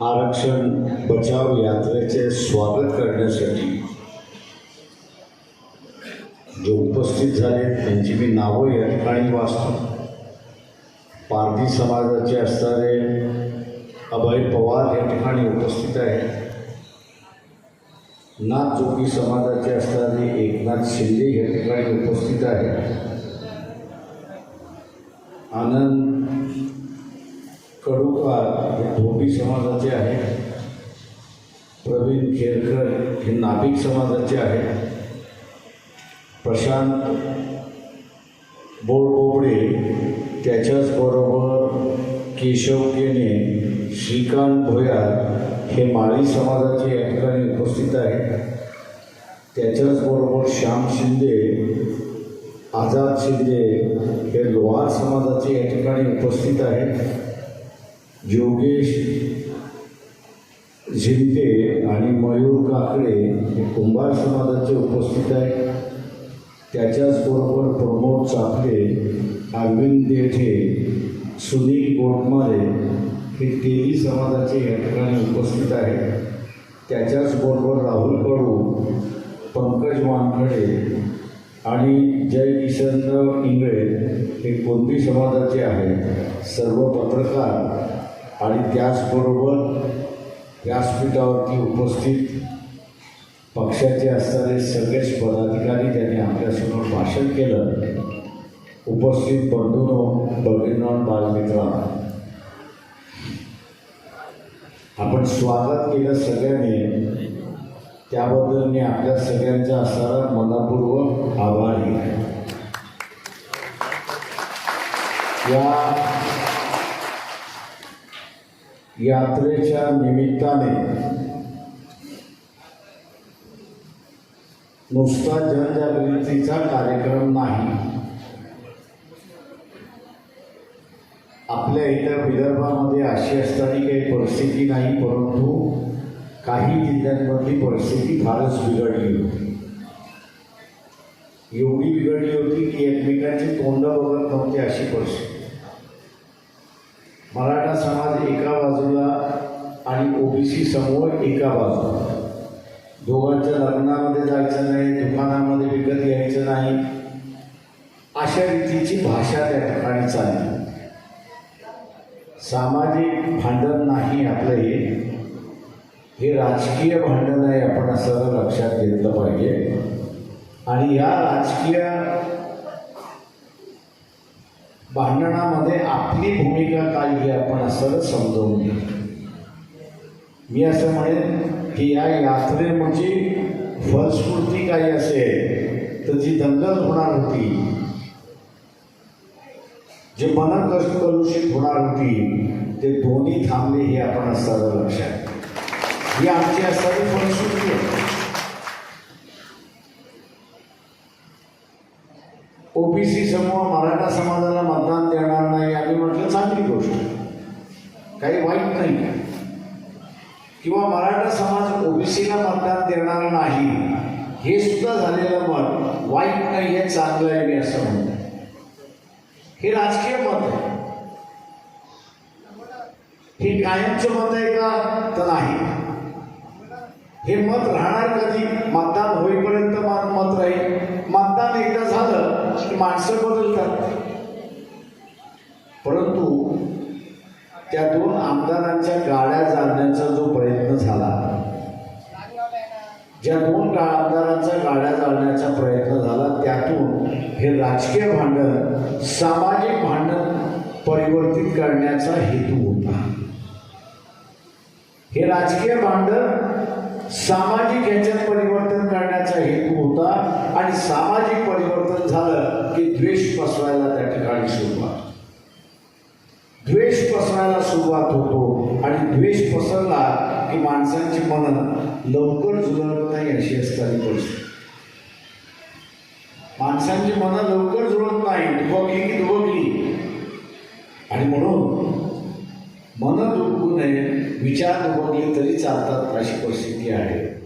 आरक्षण बचाव यात्रेचे स्वागत करण्यासाठी जे उपस्थित झाले त्यांची मी नावं या ठिकाणी वाचतो. पारधी समाजाचे असणारे अभय पवार या ठिकाणी उपस्थित आहेत. नाथ जोगी समाजाचे असणारे एकनाथ शिंदे या ठिकाणी उपस्थित आहेत. आनंद कडूकार हे धोबी समाजाचे आहेत प्रवीण खेरकर हे नाभिक समाजाचे आहेत प्रशांत बोरबोबडे त्याच्याचबरोबर केशव केने श्रीकांत भोयार हे माळी समाजाचे या ठिकाणी उपस्थित आहेत. त्याच्याचबरोबर श्याम शिंदे आझाद शिंदे हे लोहार समाजाचे या ठिकाणी उपस्थित आहेत. योगेश झिंके आणि मयूर काकडे हे कुंभार समाजाचे उपस्थित आहेत. त्याच्याचबरोबर प्रमोद चाफले अरविंद देठे सुनील गोटमारे हे तेली समाजाचे या ठिकाणी उपस्थित आहेत. त्याच्याचबरोबर राहुल कडू पंकज वानखडे आणि जय किशनराव इंगळे हे कोणती समाजाचे आहेत? सर्व पत्रकार आणि त्याचबरोबर व्यासपीठावरती उपस्थित पक्षाचे असणारे सगळेच पदाधिकारी त्यांनी आपल्यासमोर भाषण केलं. उपस्थित बंधूनो भगिनो बालमित्रा आपण स्वागत केलं सगळ्यांनी. त्याबद्दल मी आपल्या सगळ्यांचा असणारा मनपूर्वक आभारी या यात्रेच्या निमित्ताने नुसता जनजागृतीचा कार्यक्रम नाही. आपल्या इथं विदर्भामध्ये अशी असताना काही परिस्थिती नाही परंतु काही जिल्ह्यांमधली परिस्थिती फारच बिघडली होती. एवढी बिघडली होती की एकमेकांची तोंड बघत नव्हती अशी परिस्थिती. मला मराठा समाज एका बाजूला आणि ओबीसी समूह एका बाजूला. दोघांच्या लग्नामध्ये जायचं नाही दुकानामध्ये विकत घ्यायचं नाही अशा रीतीची भाषा त्या ठिकाणी चालली. सामाजिक भांडण नाही आपलं हे. हे राजकीय भांडण आहे आपण असं लक्षात घेतलं पाहिजे. आणि या राजकीय भांडणामध्ये आपली भूमिका काय ही आपण असं समजवून घ्या. मी असं म्हणेन की या यात्रेमध्ये फलस्फूर्ती काही असेल तर जी दंगल होणार होती जे मन कष्ट कलुषित होणार होती ते दोन्ही थांबले हे आपण असताना लक्षात. ही आमची असणारी फलश्रुती आहे. ओबीसी समूह मराठा समाजाला मतदान देणार नाही आम्ही म्हटलं चांगली गोष्ट. काही वाईट नाही किंवा मराठा समाज ओबीसीला मतदान देणार नाही हे सुद्धा झालेलं मत वाईट नाही हे चांगलं आहे मी असं म्हणतो. हे राजकीय मत आहे. हे कायमचं मत आहे का? तर नाही. हे मत राहणार कधी? मतदान होईपर्यंत मत राहील. मतदान एकदा झालं की माणसं बदलतात परंतु त्या दोन आमदारांच्या गाड्या जाळण्याचा जो प्रयत्न झाला ज्या दोन काळ आमदारांचा गाड्या जाळण्याचा प्रयत्न झाला त्यातून हे राजकीय भांडण सामाजिक भांडण परिवर्तित करण्याचा हेतू होता. हे राजकीय भांडण सामाजिक ह्याच्यात परिवर्तन करण्याचा हेतू होता आणि सामाजिक परिवर्तन झालं की द्वेष पसरायला त्या ठिकाणी सुरुवात. द्वेष पसरायला सुरुवात होतो. आणि द्वेष पसरला की माणसांची मन लवकर जुळत नाही अशी असणारी परिस्थिती. माणसांची मनं लवकर जुळत नाही. दुबकली की दुबकली आणि म्हणून मन दुबकू नये विचार दुबकले तरी चालतात अशी परिस्थिती आहे.